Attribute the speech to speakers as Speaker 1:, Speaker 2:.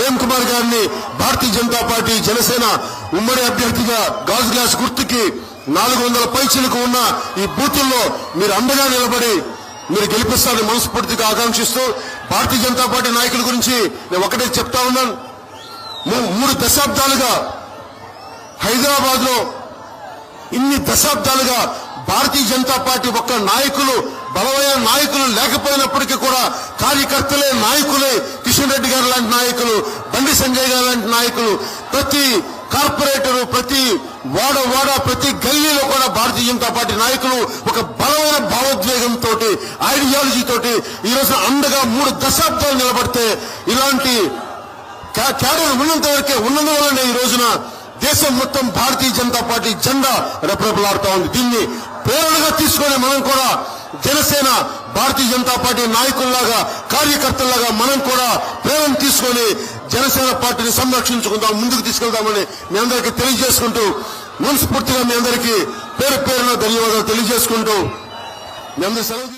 Speaker 1: ప్రేమ్ కుమార్ గారిని భారతీయ జనతా పార్టీ జనసేన ఉమ్మడి అభ్యర్థిగా గాజు గ్లాస్ గుర్తుకి నాలుగు వందల పైచలకు ఉన్న ఈ బూతుల్లో మీరు అండగా నిలబడి మీరు గెలిపిస్తారని మనస్ఫూర్తిగా ఆకాంక్షిస్తూ భారతీయ జనతా పార్టీ నాయకుల గురించి నేను ఒకటే చెప్తా ఉన్నాను. మూడు దశాబ్దాలుగా హైదరాబాద్లో ఇన్ని దశాబ్దాలుగా భారతీయ జనతా పార్టీ ఒక్క నాయకులు బలమైన నాయకులు లేకపోయినప్పటికీ కూడా కార్యకర్తలే నాయకులే కిషన్ రెడ్డి గారు లాంటి నాయకులు బండి సంజయ్ గారు లాంటి నాయకులు ప్రతి కార్పొరేటర్ ప్రతి వాడ వాడ ప్రతి గల్లీలో కూడా భారతీయ జనతా పార్టీ నాయకులు ఒక బలమైన భావోద్వేగంతో ఐడియాలజీ తోటి ఈ రోజున అండగా మూడు దశాబ్దాలు నిలబడితే ఇలాంటి కా- క్యాడర్ ఉన్నంత వరకే ఉన్నందువల్లనే ఈ రోజున దేశం మొత్తం భారతీయ జనతా పార్టీ జెండా రెపరెపలాడుతా ఉంది. దీన్ని ప్రేరణగా తీసుకొని మనం కూడా జనసేన భారతీయ జనతా పార్టీ నాయకుల్లాగా కార్యకర్తల్లాగా మనం కూడా ప్రేరణ తీసుకొని జనసేన పార్టీని సంరక్షించుకుందాం ముందుకు తీసుకెళ్దామని మీ అందరికీ తెలియజేసుకుంటూ మనస్ఫూర్తిగా మీ అందరికీ పేరు పేరున ధన్యవాదాలు తెలియజేసుకుంటూ మీ అందరి సెలవు